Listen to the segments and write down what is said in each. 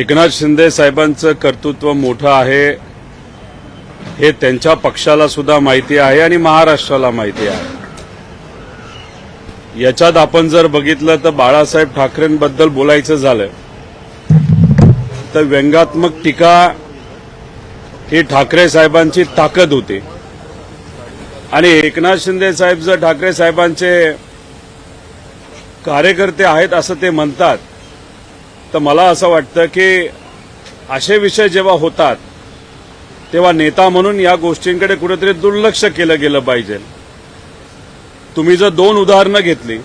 एकनाथ शिंदे साहेबांचं कर्तृत्व मोठं आहे. हे त्यांच्या पक्षाला सुद्धा माहिती आहे आणि महाराष्ट्राला माहिती आहे. याच्यात आपण जर बघितलं तर बाळासाहेब ठाकरेंबद्दल बोलायचं झालं तर व्यंगात्मक टीका ही ठाकरे साहेबांची ताकद होती. आणि एकनाथ शिंदे साहेब जर ठाकरे साहेबांचे कार्यकर्ते आहेत असं ते म्हणतात तर मला असं वाटतं की असे विषय जेव्हा होतात तेव्हा नेता म्हणून या गोष्टींकडे कुठेतरी दुर्लक्ष केलं गेलं पाहिजे. तुम्ही जर दोन उदाहरणं घेतली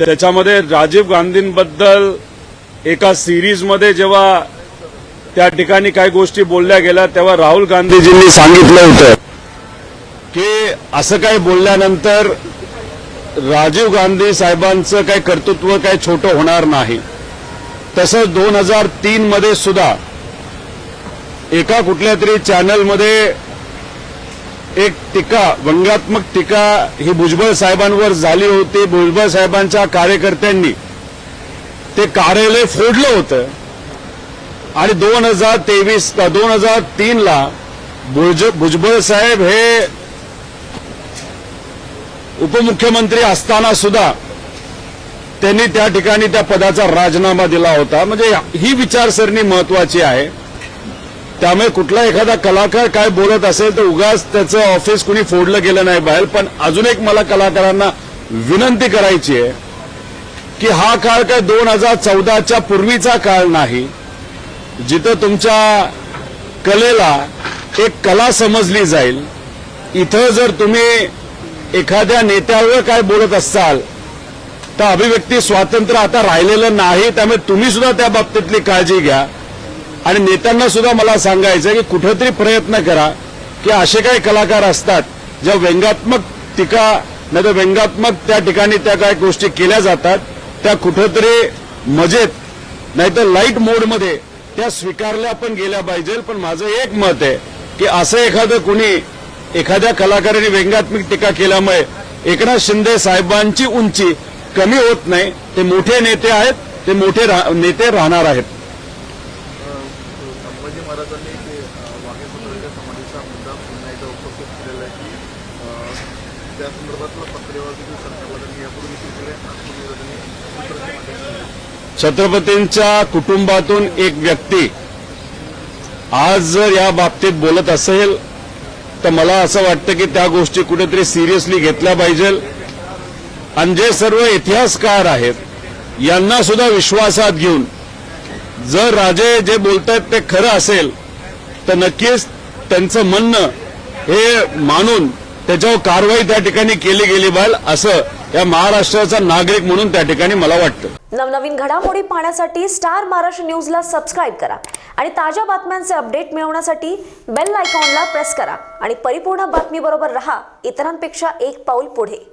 तर त्याच्यामध्ये राजीव गांधींबद्दल एका सिरीजमध्ये जेव्हा त्या ठिकाणी काही गोष्टी बोलल्या गेल्या तेव्हा राहुल गांधीजींनी सांगितलं होतं की असं काही बोलल्यानंतर राजीव गांधी साहेबांचं काही कर्तृत्व काही छोटं होणार नाही. तसंच दोन हजार तीन मध्ये सुद्धा एका कुठल्या तरी चॅनलमध्ये एक टीका व्यंगात्मक टीका ही भुजबळ साहेबांवर झाली होती. भुजबळ साहेबांच्या कार्यकर्त्यांनी ते कार्यालय फोडलं होतं. आणि दोन हजार तेवीस दोन हजार तीन ला भुज भुजबळ साहेब हे उपमुख्यमंत्री असताना सुद्धा त्यांनी त्या ठिकाणी त्या पदाचा राजीनामा दिला होता. म्हणजे ही विचारसरणी महत्वाची आहे. त्यामुळे कुठला एखादा कलाकार काय बोलत असेल तर उगाच त्याचं ऑफिस कुणी फोडलं गेलं नाही बाहेर. पण अजून एक मला कलाकारांना विनंती करायची आहे की हा काळ काय दोन हजार चौदाच्या पूर्वीचा काळ नाही. जिथं तुमच्या कलेला एक कला समजली जाईल. इथं जर तुम्ही एखाद्या नेत्यावर काय बोलत असाल तर अभिव्यक्ती स्वातंत्र्य आता राहिलेलं नाही त्यामुळे तुम्ही सुद्धा त्या बाबतीतली काळजी घ्या. आणि नेत्यांना सुद्धा मला सांगायचं की कुठेतरी प्रयत्न करा की असे काही कलाकार असतात ज्या व्यंगात्मक टीका नाही तर व्यंगात्मक त्या ठिकाणी त्या काही गोष्टी केल्या जातात त्या कुठेतरी मजेत नाही तर लाइट मोडमध्ये त्या स्वीकारल्या पण गेल्या पाहिजे. पण माझं एक मत आहे की असं एखादं कुणी एखाद्या कलाकाराने व्यंगात्मक टीका केल्यामुळे एकनाथ शिंदे साहेबांची उंची कमी होत नाही. ते मोठे नेते आहेत ते मोठे रा- नेते राहणार आहेत. संभाजी महाराजांनी ते वाघे पुतळ्याच्या समाधीचा मुद्दा पुन्हा एकदा उपस्थित केलेला आहे की अं, त्या संदर्भातलं पत्रव्यवहार देखील सरकारला त्यांनी यापूर्वी केले आत्मनिवेदन सूत्राच्या माध्यमातून छत्रपतींच्या कुटुंबातून एक व्यक्ती आज जर या बाबतीत बोलत असेल तर मला असं वाटतं की त्या गोष्टी कुठेतरी सिरियसली घेतल्या पाहिजे आणि जे सर्व इतिहासकार आहेत यांना सुद्धा विश्वासात घेऊन जर राजे जे बोलतात ते खरं असेल तर नक्कीच त्यांचं म्हणणं हे मानून त्याच्यावर कारवाई त्या ठिकाणी केली गेली पाहिजे असं या महाराष्ट्राचा नागरिक म्हणून त्या ठिकाणी मला वाटतं. नवनवीन घडामोडी पाहण्यासाठी स्टार महाराष्ट्र न्यूजला सबस्क्राईब करा आणि ताज्या बातम्यांचे अपडेट मिळवण्यासाठी बेल आयकॉनला प्रेस करा. आणि परिपूर्ण बातमीबरोबर रहा इतरांपेक्षा एक पाऊल पुढे.